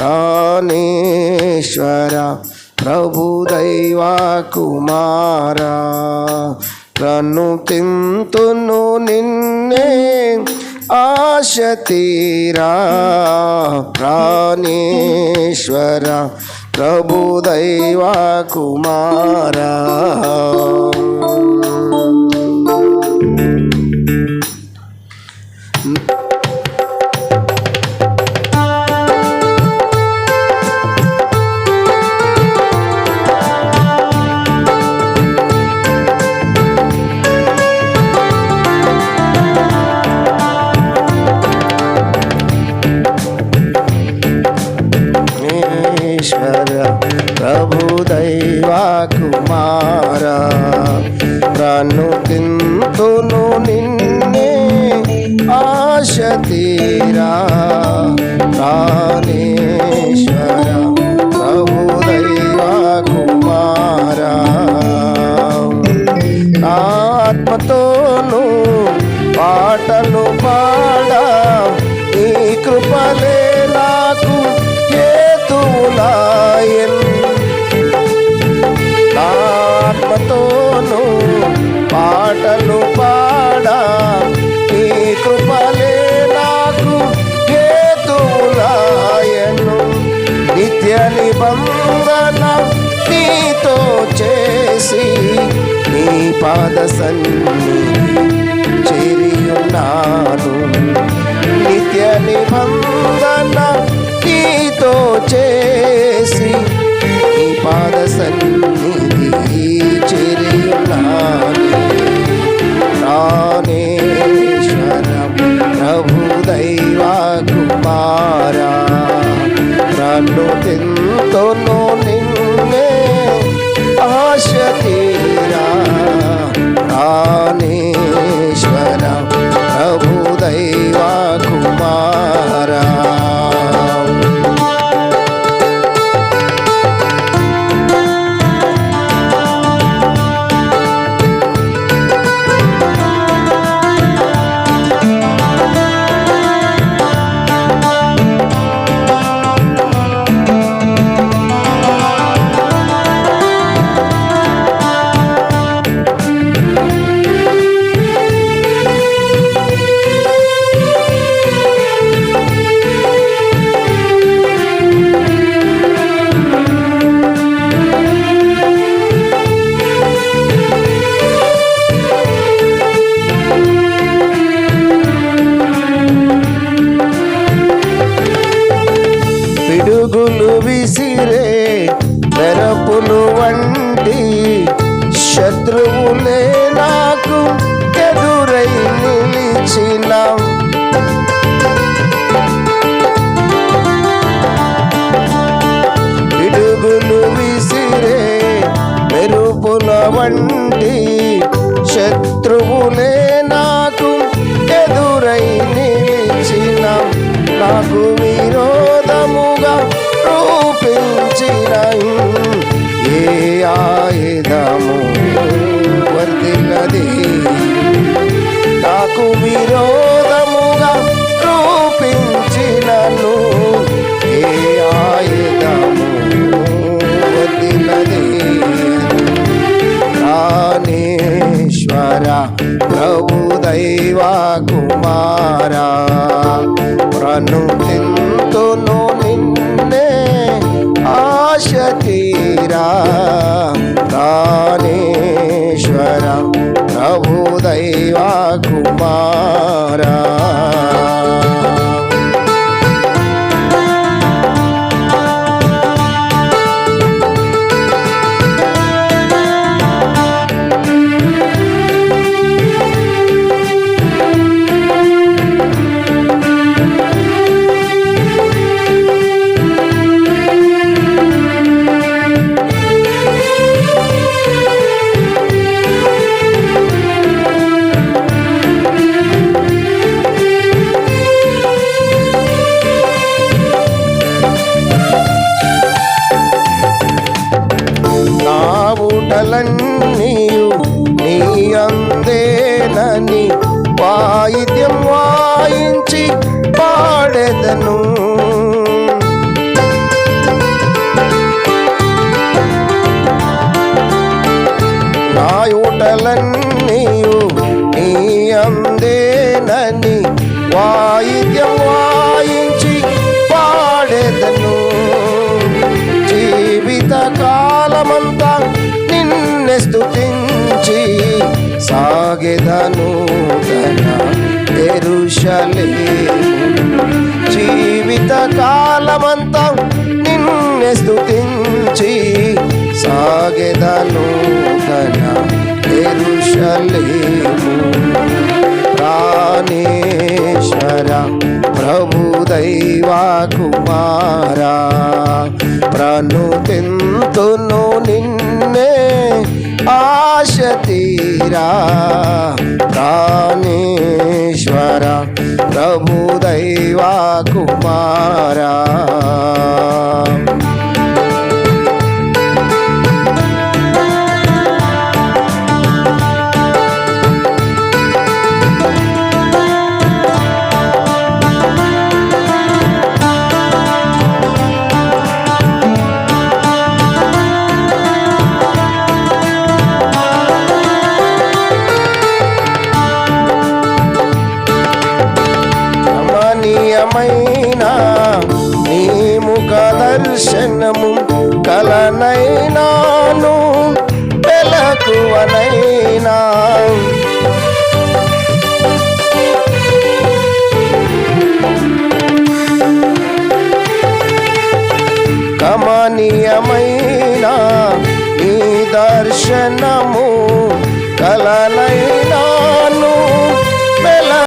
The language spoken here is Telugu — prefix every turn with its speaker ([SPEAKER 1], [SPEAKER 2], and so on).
[SPEAKER 1] ప్రాణేశ్వర ప్రభు దైవ కుమారా. రన్ను తింతును నిన్నే ఆశ తీరా. ప్రాణేశ్వర ప్రభు దైవ కుమారా. ప్రాణు తింతును నిన్నే. ఆశ తీరా నిబంధన నీతో చేసి నీ పాద సన్ని చేరియున్నాను. నిత్య నిబంధన నీతో చేసి నీ పాద సన్ని విసిరే మెరపులు వంటి శత్రువులే నాకు ఎదురై నిలిచిన పిడుగులు విసిరే మెరుపుల వంటి శత్రువులే నాకు ఎదురై నిలిచిన నాకు విరోధముగా రూపించిన ఏ ఆయుధము వర్దిల్లది నాకు విరోధముగా రూపించినను. ఏ ఆయుధము వదిలది ప్రాణేశ్వర ప్రభు దైవ కుమారా ప్రను ఆకాశ తీరా ప్రాణేశ్వర ప్రభు దైవ కుమారా. వాయిద్యం వాయించి పాడేదను. జీవిత కాలమంతా నిన్నే స్థుతించి సాగెదను ఎరుషలే జీవిత కాలమంతా నిన్నే స్థుతించి సాగెదను ఎరుషలేము రానే ప్రాణేశ్వర ప్రభు దైవా కుమారా ప్రణుతింతును నిన్నే ఆశ తీరా. ప్రాణేశ్వర ప్రభు దైవా కుమారా. దర్శనము కలనైనాను వెలకువనైనా. కమనీయమైన ఈ దర్శనా